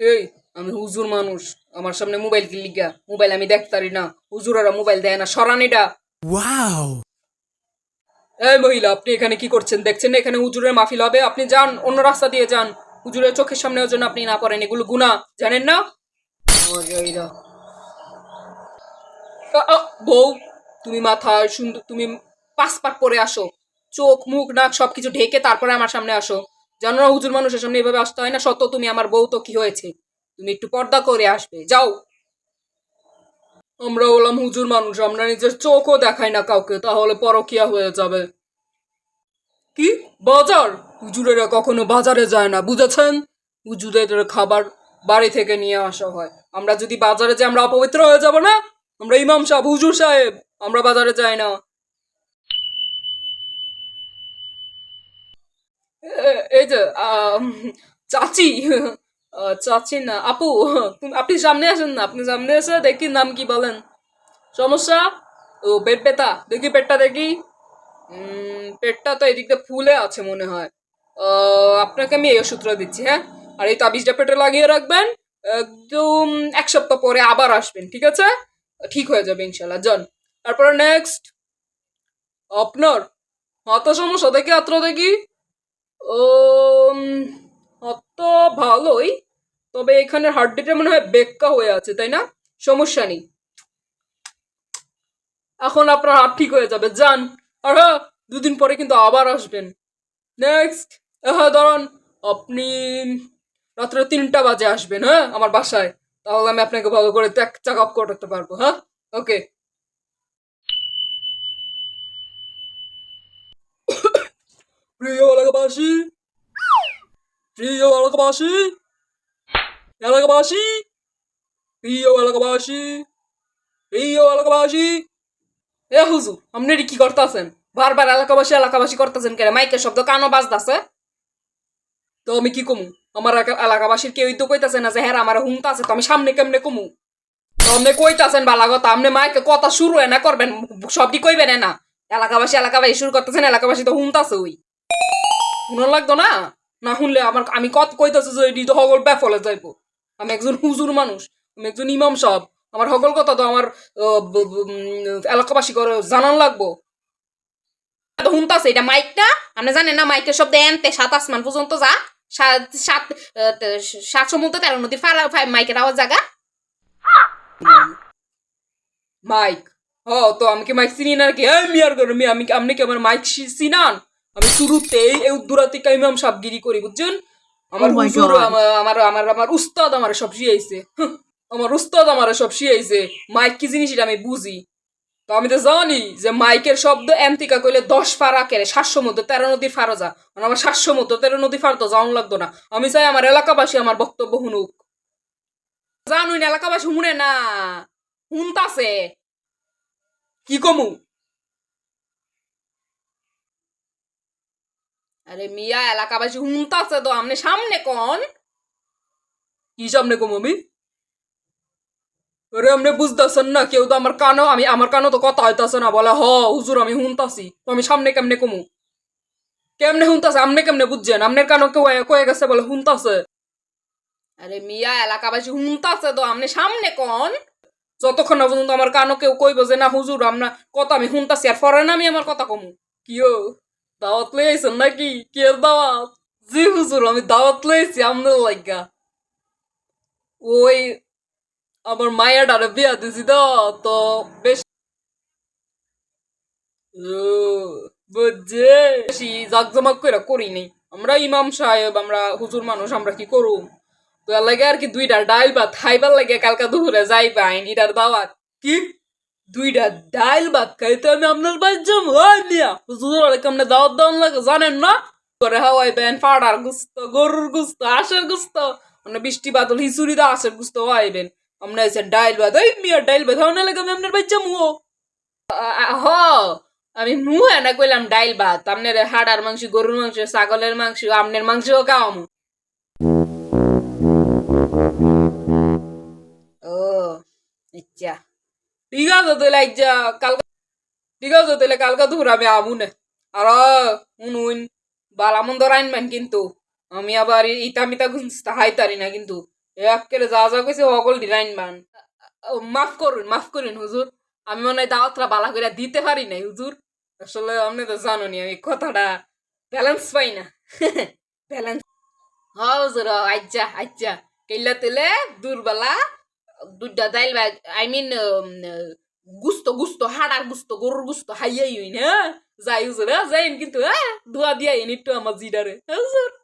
এই আমি হুজুর মানুষ। আমার সামনে মোবাইল কি মোবাইল আমি দেখতারি না। হুজুরেরা মোবাইল দেয় না। সরানিটা Wow! এই মহিলা আপনি এখানে কি করছেন? দেখছেন না এখানে হুজুরের মাহফিল হবে? আপনি যান অন্য রাস্তা দিয়ে যান। হুজুরের চোখের সামনে জন্য আপনি না পড়েন। এগুলো গুণা জানেন না? বউ তুমি মাথায় সুন্দর তুমি পাসপাট পরে আসো। চোখ মুখ নাক সবকিছু ঢেকে তারপরে আমার সামনে আসো। জানো না হুজুর মানুষের সামনে এভাবে আসতে হয় না, সত্য তুমি আমার বউ তো কি হয়েছে? তুমি একটু পর্দা করে আসবে, যাও। আমরা হলাম হুজুর মানুষ, আমরা নিজের চোখও দেখাই না কাউকে, তাহলে পরকিয়া হয়ে যাবে। কি? বাজার? হুজুরেরা কখনো বাজারে যায় না, বুঝেছেন? হুজুরের খাবার বাড়ি থেকে নিয়ে আসা হয়। আমরা যদি বাজারে যাই, আমরা অপবিত্র হয়ে যাব না? আমরা ইমাম সাহেব, হুজুর সাহেব, আমরা বাজারে যাই না। এই যে চাচি চাচি না আপু আপনি সামনে আসেন না আপনি সামনে এসে দেখি নাম কি বলেন? সমস্যা? ও, পেট ব্যথা। দেখি পেটটা দেখি। পেটটা তো এদিকটা ফুলে আছে মনে হয়। আপনাকে আমি এই ওষুধটা দিচ্ছি হ্যাঁ? আর এই তাবিজটা পেটে লাগিয়ে রাখবেন। একদম এক সপ্তাহ পরে আবার আসবেন, ঠিক আছে? ঠিক হয়ে যাবে ইনশাল্লাহ জন, তারপরে নেক্সট আপনার হাতে সমস্যা দেখি আত্র দেখি। উম, হাত তো ভালোই। তবে এখানে হাড্ডিটা মনে হয় বেক্কা হয়ে আছে তাই না? সমস্যা নেই। এখন আপনার হাত ঠিক হয়ে যাবে যান। আর হ্যাঁ দুদিন পরে কিন্তু আবার আসবেন। নেক্সট হ্যাঁ ধরুন আপনি রাত্রে তিনটা বাজে আসবেন হ্যাঁ আমার বাসায়। তাহলে আমি আপনাকে ভালো করে চেক আপ করতে পারব হ্যাঁ? ওকে প্রিয় এলাকাবাসী প্রিয় এলাকাবাসী এলাকাবাসী প্রিয় এলাকাবাসী প্রিয় এলাকাবাসী। এ হুজুর আপনি কি করতেছেন? বারবার এলাকাবাসী এলাকাবাসী করতেছেন কেন? মাইকের শব্দ কানও বাজতাছে। তো আমি কি কমু? আমার এলাকা- এলাকাবাসীর কেউই তো কইতাছে না যে হ্যাঁ আমার হুমতা আছে তো আমি সামনে কেমনে কমু? তো আপনি কইতাছেন বালা কথা আপনি মাইকে কথা শুরু না করবেন সবটি কইবেন না? এলাকাবাসী এলাকাবাসী শুরু করতেছেন এলাকাবাসী তো হুমতাছে ওই। শুনো লাগতো না? না শুনলে আমার আমি কত কইতাছে যে এটি তো হগল ব্যাফলে যাইব। আমি একজন হুজুর মানুষ, আমি একজন ইমাম সাহেব। আমার হগল কথা তো আমার এলাকাবাসী করে জানান লাগবো। শুনতাছে, এটা মাইকটা জানেন না মাইকের শব্দ এনতে সাত আসমান পর্যন্ত যা? সাত সাত সমুদ্র, তেরো ফাই মাইকের আওয়াজ জায়গা মাইক। হ, তো আমি কি মাইক চিনি না কি মিয়ার করে আমি আপনি কি আমার মাইক চিনান? আমি শুরুতেই এই উদ্দুরাতি ইমাম সাবগিরি করি বুঝছেন? আমার Oh হুজুর আমার আমার আমার উস্তাদ আমার সব শিয়াইছে। আমার উস্তাদ আমার সব শিয়াইছে। মাইক কি জিনিস এটা আমি বুঝি? তো আমি তো জানি যে মাইকের শব্দ এন্তিকা কইলে দশ ফারা কেড়ে সাতশো মতো তেরো নদীর ফারা যা। মানে আমার সাতশো মতো তেরো নদী ফার তো যাওয়ান লাগতো না। আমি চাই আমার এলাকাবাসী আমার বক্তব্য শুনুক। জানুই না এলাকাবাসী শুনে না শুনতাছে। কি কমু? আরে মিয়া, এলাকাবাসী শুনতাছে তো, আমনে সামনে কোন? কি সামনে কম আমি আরে আপনি বুঝতেছেন না, কেউ তো আমার কানও, আমি, আমার কানও তো কথা হইতাছে না, বলে, হ, হুজুর, আমি শুনতাছি তো আমি সামনে কেমনে কমু? কেমনে শুনতাছে আপনি কেমনে বুঝছেন? আপনার কানও কেউ কয়ে গেছে বলে শুনতাছে আরে মিয়া, এলাকাবাসী শুনতাছে তো আপনি সামনে কোন? যতক্ষণ না পর্যন্ত আমার কানও কেউ কইব যে, না হুজুর আমরা কথা আমি শুনতাছি আর পরে না আমি আমার কথা কমু। কিও দাওয়াত নাকি কি দাওয়াত জি হুজুর আমি দাওয়াত লই আইছি আপনার লাগা ওই আমার মায়ের ডারে বিয়া দিছি তো তো বেশ বেশি জাকজমক করে করি নি আমরা ইমাম সাহেব আমরা হুজুর মানুষ আমরা কি করুম তো লাগে আর কি দুইটা ডাইল ভাত খাইবার লাগে কালকা দুপুরে যাই পাইন এটার দাওয়াত কি দুইটা ডাইল ভাত খাইতে আমি আপনার যাব। ওই মিয়া হুজুর কেমনে দাওয়াত দাওয়ান লাগে জানেন না? করে হাওয়াই দেন ফাড়ার গুস্ত, গরুর গুস্ত, আশের গুস্ত মানে বৃষ্টি বাদল হিসুরি দা আশের গুস্ত আইবেন আমরা এসে ডাইল ভাত। ওই মিয়া, ডাইল ভাত হাওয়া লাগে আমি আপনার বাড়ি যাব। হ, আমি মুহে না কইলাম ডাইল ভাত। আপনার হাড়ার মাংস, গরুর মাংস, ছাগলের মাংস আমনের মাংসও খাওয়ামু। ও আচ্ছা। ঠিক আছে তাহলে আচ্ছা কালকা ঠিক আছে তাহলে কালকা দুপুর আমি আমু না আর শুনুন বালামন্দ আনবেন কিন্তু আমি আবার ইতা মিতা হাইতারি না কিন্তু একেবারে যা যা কইছে সকল ডিলাইন মাফ করুন মাফ করুন হুজুর আমি মনে হয় দাওয়াতটা বালা করে দিতে পারি নাই হুজুর আসলে আপনি তো জানোনি আমি কথাটা ব্যালেন্স পাই না ব্যালেন্স হ্যাঁ হুজুর আচ্ছা আচ্ছা কেল্লা তেলে দুর্বেলা দুটা দাইল আই মিন গুস্ত গুস্ত, হাড়ার গুস্ত, গরুর গুস্ত, হাইয়াই হইন হ্যাঁ? যাই হুজুর হ্যাঁ? যাইন কিন্তু হ্যাঁ? দোয়া দিয়াইন একটু আমার জিডারে হুজুর।